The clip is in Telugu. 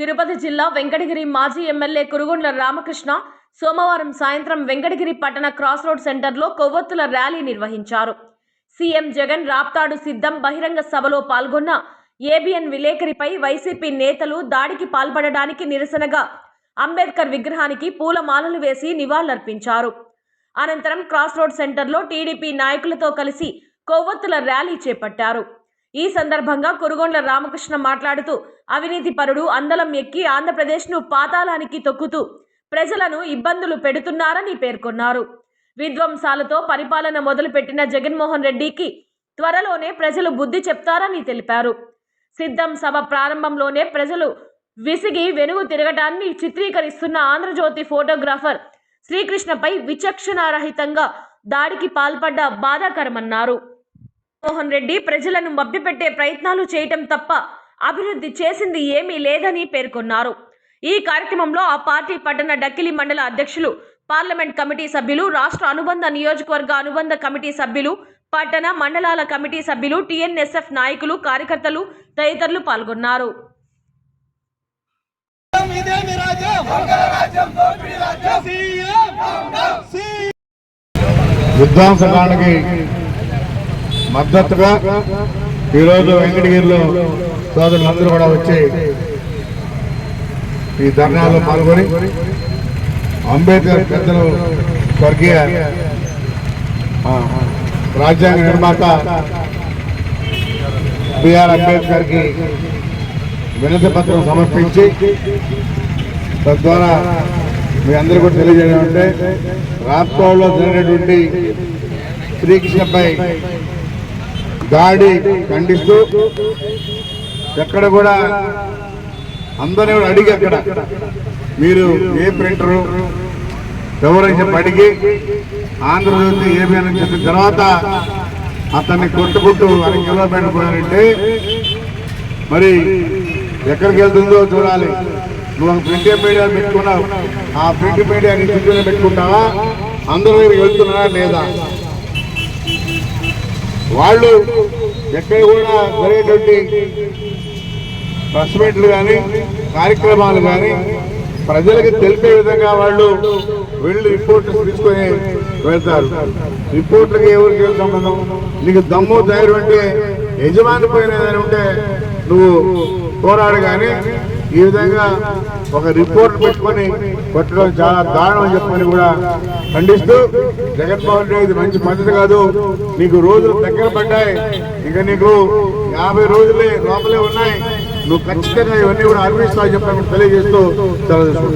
తిరుపతి జిల్లా వెంకటగిరి మాజీ ఎమ్మెల్యే కురుగొండ్ల రామకృష్ణ సోమవారం సాయంత్రం వెంకటగిరి పట్టణ క్రాస్ రోడ్ సెంటర్లో కొవ్వొత్తుల ర్యాలీ నిర్వహించారు. సీఎం జగన్ రాప్తాడు సిద్ధం బహిరంగ సభలో పాల్గొన్న ఏబిఎన్ విలేకరిపై వైసీపీ నేతలు దాడికి పాల్పడడానికి నిరసనగా అంబేద్కర్ విగ్రహానికి పూలమాలలు వేసి నివాళులర్పించారు. అనంతరం క్రాస్ రోడ్ సెంటర్లో టీడీపీ నాయకులతో కలిసి కొవ్వొత్తుల ర్యాలీ చేపట్టారు. ఈ సందర్భంగా కురుగొండ్ల రామకృష్ణ మాట్లాడుతూ అవినీతి పరుడు అందలం ఎక్కి ఆంధ్రప్రదేశ్ను పాతాళానికి తొక్కుతూ ప్రజలను ఇబ్బందులు పెడుతున్నారని పేర్కొన్నారు. విధ్వంసాలతో పరిపాలన మొదలుపెట్టిన జగన్మోహన్ రెడ్డికి త్వరలోనే ప్రజలు బుద్ధి చెప్తారని తెలిపారు. సిద్ధం సభ ప్రారంభంలోనే ప్రజలు విసిగి వెనుగు తిరగటాన్ని చిత్రీకరిస్తున్న ఆంధ్రజ్యోతి ఫోటోగ్రాఫర్ శ్రీకృష్ణపై విచక్షణారహితంగా దాడికి పాల్పడ్డ బాధాకరమన్నారు. మోహన్ రెడ్డి ప్రజలను మభ్యపెట్టే ప్రయత్నాలు చేయటం తప్ప అభివృద్ధి చేసింది ఏమీ లేదని పేర్కొన్నారు. ఈ కార్యక్రమంలో ఆ పార్టీ పట్టణ డక్కిలి మండల అధ్యక్షులు పార్లమెంట్ కమిటీ సభ్యులు రాష్ట్ర అనుబంధ నియోజకవర్గ అనుబంధ కమిటీ సభ్యులు పట్టణ మండలాల కమిటీ సభ్యులు టీఎన్ఎస్ఎఫ్ నాయకులు కార్యకర్తలు తదితరులు పాల్గొన్నారు. ఇదేమి రాజ్యం సీఎం సీఎం విధ్వంసకాండకి మద్దతుగా ఈరోజు వెంకటగిరిలో సోదరులందరూ కూడా వచ్చి ఈ ధర్నాలో పాల్గొని అంబేద్కర్ పెద్దలు స్వర్గీయ రాజ్యాంగ నిర్మాత బిఆర్ అంబేద్కర్కి వినతి పత్రం సమర్పించి తద్వారా మీ అందరూ కూడా తెలియజేయడం అంటే రాష్ట్రంలో జరిగినటువంటి శ్రీకృష్ణపై దాడి ఖండిస్తూ ఎక్కడ కూడా అందరినీ కూడా అడిగి అక్కడ మీరు ఏ ప్రింటరు ఎవరైనా చెప్పి అడిగి ఆంధ్రజ్యోతి ఏమైనా అని చెప్పిన తర్వాత అతన్ని కొట్టుకుంటూ అర కిలోమీటర్ పోయారంటే మరి ఎక్కడికి వెళ్తుందో చూడాలి. నువ్వు ప్రింట్ మీడియా పెట్టుకున్నావు. ఆ ప్రింట్ మీడియా పెట్టుకుంటావా? అందరూ దగ్గరికి వెళ్తున్నారా లేదా? వాళ్ళు ఎక్కడ కూడా జరిగేటువంటి ప్రెస్ మీట్లు కానీ కార్యక్రమాలు కానీ ప్రజలకు తెలిపే విధంగా వాళ్ళు వెళ్ళి రిపోర్ట్స్ తీసుకొని వెళ్తారు. రిపోర్ట్లకి ఎవరికి ఏం సంబంధం? నీకు దమ్ము ధైర్యం అంటే యజమాని పైన ఏదైనా ఉంటే నువ్వు పోరాడు కానీ ఈ విధంగా ఒక రిపోర్ట్ పెట్టుకొని కొట్టడం చాలా దారుణం అని చెప్పని కూడా ఖండిస్తూ జగన్మోహన్ రెడ్డి మంచి పద్ధతి కాదు. నీకు రోజులు దగ్గర పడ్డాయి. ఇంకా నీకు యాభై రోజులే లోపలే ఉన్నాయి. నువ్వు ఖచ్చితంగా ఇవన్నీ కూడా అర్పిస్తావు చెప్పని తెలియజేస్తూ సెలవు